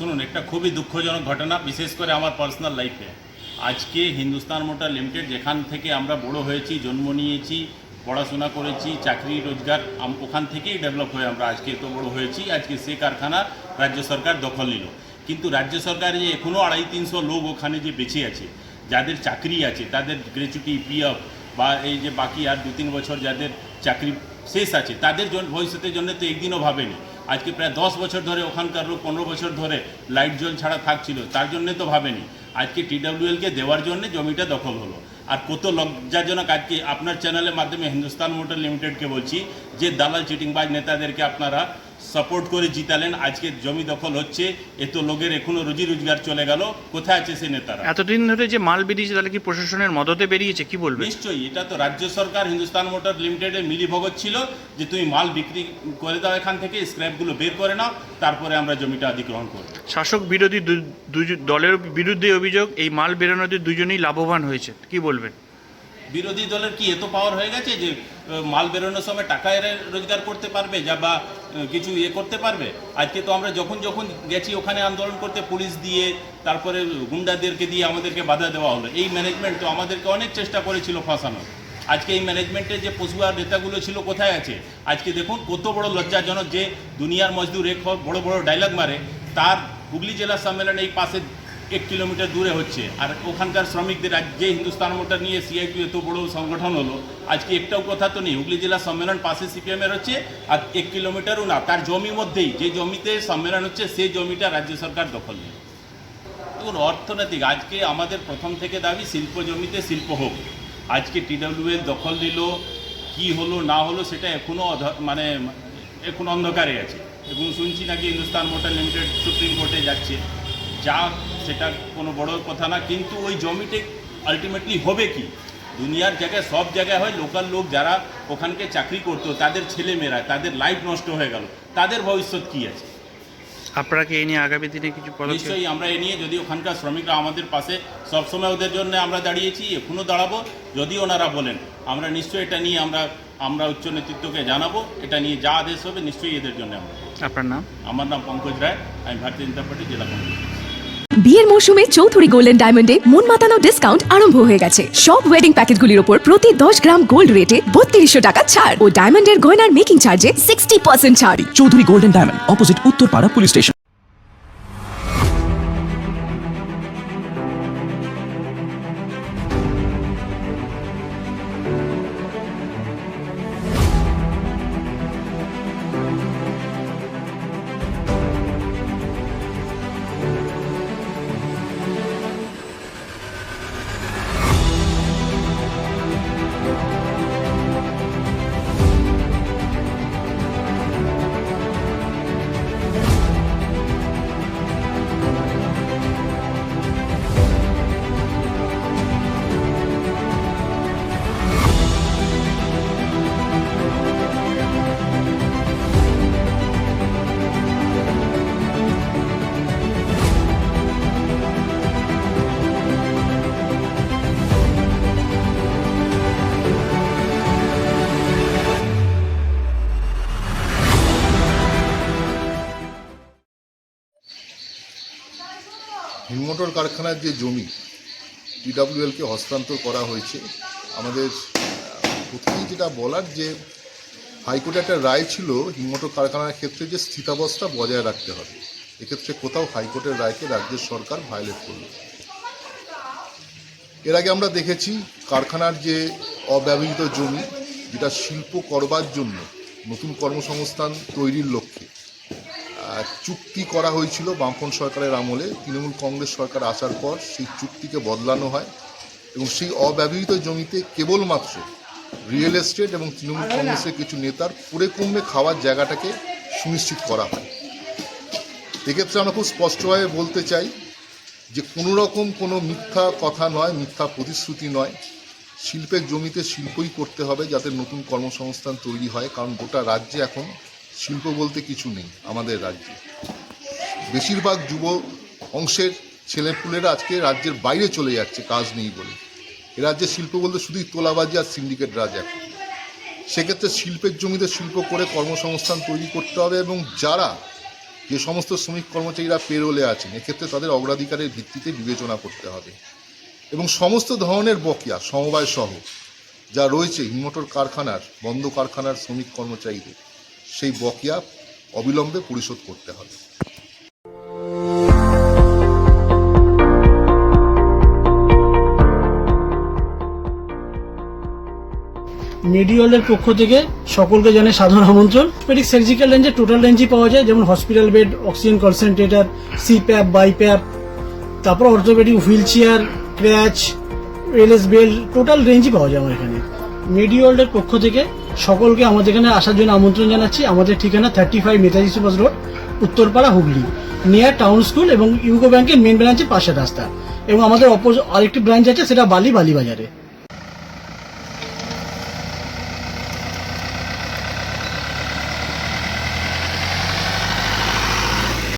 শুনুন, একটা খুবই দুঃখজনক ঘটনা, বিশেষ করে আমার পার্সোনাল লাইফে আজকে হিন্দুস্তান মোটর লিমিটেড, যেখান থেকে আমরা বড় হয়েছি, জন্ম নিয়েছি, পড়াশোনা করেছি, চাকরি, রোজগার ওখান থেকেই ডেভেলপ হয়ে আমরা আজকে এত বড় হয়েছি। আজকে সে কারখানা রাজ্য সরকার দখল নিল। কিন্তু রাজ্য সরকার যে এখনও আড়াই তিনশো লোক ওখানে যে বেঁচে আছে, যাদের চাকরি আছে, তাদের গ্র্যাচুইটি পিএফ বা এই যে বাকি আর দু তিন বছর যাদের চাকরি শেষ আছে, তাদের ভবিষ্যতের জন্য তো একদিনও ভাবেনি। আজকে প্রায় দশ বছর ধরে ওখানকার লোক পনেরো বছর ধরে লাইট জল ছাড়া থাকছিল, তার জন্যে তো ভাবেনি। আজকে টিডাব্লিউএলকে দেওয়ার জন্য জমিটা দখল হলো। আর কত লজ্জাজনক আজকে আপনার চ্যানেলের মাধ্যমে হিন্দুস্তান মোটর লিমিটেডকে বলছি, যে দালাল চিটিংবাজ নেতাদেরকে আপনারা সাপোর্ট করে জিতালেন। আজকে জমি দখল হচ্ছে। এত লোকের এখনও রুজি রোজগার চলে গেল। কোথায় আছে সে নেতারা? এতদিন ধরে যে মাল বেরিয়েছে তাহলে কি প্রশাসনের মদতে বেরিয়েছে? কি বলবে? নিশ্চয়ই। এটা তো রাজ্য সরকার হিন্দুস্তান মোটর লিমিটেডের মিলিভগত ছিল যে তুমি মাল বিক্রি করে দাও এখান থেকে স্ক্র্যাপগুলো বের করে নাও তারপরে আমরা জমিটা অধিগ্রহণ করব। শাসক বিরোধী দলের বিরুদ্ধে অভিযোগ এই মাল বেরোনোতে দুজনেই লাভবান হয়েছে। কি বলবেন? বিরোধী দলের কি এত পাওয়ার হয়ে গেছে যে মাল বেরোনোর সময় টাকা এরা রোজগার করতে পারবে? যা বা কিছু ইয়ে করতে পারবে? আজকে তো আমরা যখন যখন গেছি, ওখানে আন্দোলন করতে পুলিশ দিয়ে, তারপরে গুন্ডাদেরকে দিয়ে আমাদেরকে বাধা দেওয়া হলো। এই ম্যানেজমেন্ট তো আমাদেরকে অনেক চেষ্টা করেছিল ফাঁসানোর আজকে এই ম্যানেজমেন্টের যে পশুয়ার নেতাগুলো ছিল কোথায় আছে? আজকে দেখুন কত বড় লজ্জাজনক যে দুনিয়ার মজদুর এক বড় বড় ডায়লগ মারে, তার হুগলি জেলা সম্মেলনে এই পাশে এক কিলোমিটার দূরে হচ্ছে। আর ওখানকার শ্রমিকদের আজ যে হিন্দুস্তান মোটর নিয়ে সিআইপি এত বড় সংগঠন হলো, আজকে একটাও কথা তো নেই। হুগলি জেলা সম্মেলন পাশে সিপিএমের হচ্ছে, আর এক কিলোমিটারও না, তার জমি মধ্যেই যে জমিতে সম্মেলন হচ্ছে সেই জমিটা রাজ্য সরকার দখল নেই দেখুন, অর্থনৈতিক, আজকে আমাদের প্রথম থেকে দাবি শিল্প জমিতে শিল্প হোক। আজকে টিডাব্লিউএল দখল দিল, কি হলো, না হলো, সেটা এখনও মানে এখন অন্ধকারে আছে। এবং শুনছি নাকি হিন্দুস্তান মোটর লিমিটেড সুপ্রিম কোর্টে যাচ্ছে। যা সেটা কোনো বড় কথা না কিন্তু ওই জমিতে আলটিমেটলি হবে কি? দুনিয়ার জায়গায় সব জায়গায় হয় লোকাল লোক যারা ওখানকে চাকরি করতো তাদের ছেলেমেয়েরা তাদের লাইফ নষ্ট হয়ে গেল তাদের ভবিষ্যৎ কী আছে? আপনারা কি এই নিয়ে আগামী দিনে কিছু নিশ্চয়ই আমরা এ নিয়ে যদি ওখানকার শ্রমিকরা আমাদের পাশে সবসময় ওদের জন্য আমরা দাঁড়িয়েছি এখনও দাঁড়াবো যদি ওনারা বলেন আমরা নিশ্চয়ই এটা নিয়ে আমরা আমরা উচ্চ নেতৃত্বকে জানাব এটা নিয়ে যা আদেশ হবে নিশ্চয়ই এদের জন্য আমরা। আপনার নাম? আমার নাম পঙ্কজ রায় আমি ভারতীয় জনতা পার্টি জেলা কমিটি বিয়ের মৌসুমে চৌধুরী গোল্ডেন ডায়মন্ডে মন মাতানো ডিসকাউন্ট আরম্ভ হয়ে গেছে। সব ওয়েডিং প্যাকেজগুলির উপর প্রতি দশ গ্রাম গোল্ড রেটে বত্রিশশো টাকা ছাড়। ও ডায়মন্ডের গয়নার মেকিং চার্জে সিক্সটি পার্সেন্ট ছাড়। Chowdhury golden diamond opposite Uttarpara police station Hindmotor কারখানার যে জমি পিডাব্লিউএলকে হস্তান্তর করা হয়েছে, আমাদের প্রথমেই যেটা বলার যে হাইকোর্টে একটা রায় ছিল হিমমোটর কারখানার ক্ষেত্রে যে স্থিতাবস্থা বজায় রাখতে হবে। এক্ষেত্রে কোথাও হাইকোর্টের রায়কে রাজ্যের সরকার ভায়োলেট করল। এর আগে আমরা দেখেছি কারখানার যে অব্যবহৃত জমি, যেটা শিল্প করবার জন্য নতুন কর্মসংস্থান তৈরির লক্ষ্যে চুক্তি করা হয়েছিল বামফ্রন্ট সরকারের আমলে। তৃণমূল কংগ্রেস সরকার আসার পর সেই চুক্তিকে বদলানো হয় এবং সেই অব্যবহৃত জমিতে কেবলমাত্র রিয়েল এস্টেট এবং তৃণমূল কংগ্রেসের কিছু নেতার পুরে কমে খাওয়ার জায়গাটাকে সুনিশ্চিত করা হয়। এক্ষেত্রে আমরা খুব স্পষ্টভাবে বলতে চাই যে কোনো রকম কোনো মিথ্যা কথা নয় মিথ্যা প্রতিশ্রুতি নয়। শিল্পের জমিতে শিল্পই করতে হবে যাতে নতুন কর্মসংস্থান তৈরি হয় কারণ গোটা রাজ্যে এখন শিল্প বলতে কিছু নেই আমাদের রাজ্যে। বেশিরভাগ যুব অংশের ছেলেপুলেরা আজকে রাজ্যের বাইরে চলে যাচ্ছে, কাজ নেই বলে। এ রাজ্যে শিল্প বলতে শুধুই তোলাবাজি আর সিন্ডিকেট রাজ এখন সেক্ষেত্রে শিল্পের জমিতে শিল্প করে কর্মসংস্থান তৈরি করতে হবে এবং যারা যে সমস্ত শ্রমিক কর্মচারীরা পেরোলে আছেন, এক্ষেত্রে তাদের অগ্রাধিকারের ভিত্তিতে বিবেচনা করতে হবে। এবং সমস্ত ধরনের বকেয়া, সমবায় সহ যা রয়েছে হিমোটর কারখানার, বন্ধ কারখানার শ্রমিক কর্মচারীদের সেই বকেয়া অবিলম্বে পরিশোধ করতে হবে। মেডিওয়ালের পক্ষ থেকে সকলকে জানে সাধারণ আমন্ত্রণ। পেডিক সার্জিক্যাল রেঞ্জে টোটাল রেঞ্জই পাওয়া যায়, যেমন hospital bed oxygen concentrator CPAP BiPAP তারপর orthopedic wheel chair crutch LS belt total রেঞ্জই পাওয়া যায় আমার এখানে। মেডিওয়ার্ল্ডের পক্ষ থেকে সকলকে আমাদের এখানে আসার জন্য আমন্ত্রণ জানাচ্ছি। আমাদের ঠিকানা thirty five Netaji Subhash road, Uttarpara, Hooghly. Near town school এবং ইউকো ব্যাংকের মেন ব্রাঞ্চের পাশের রাস্তা। এবং আমাদের অপোজ আরেকটি ব্রাঞ্চ আছে, সেটা বালি বালি বাজারে।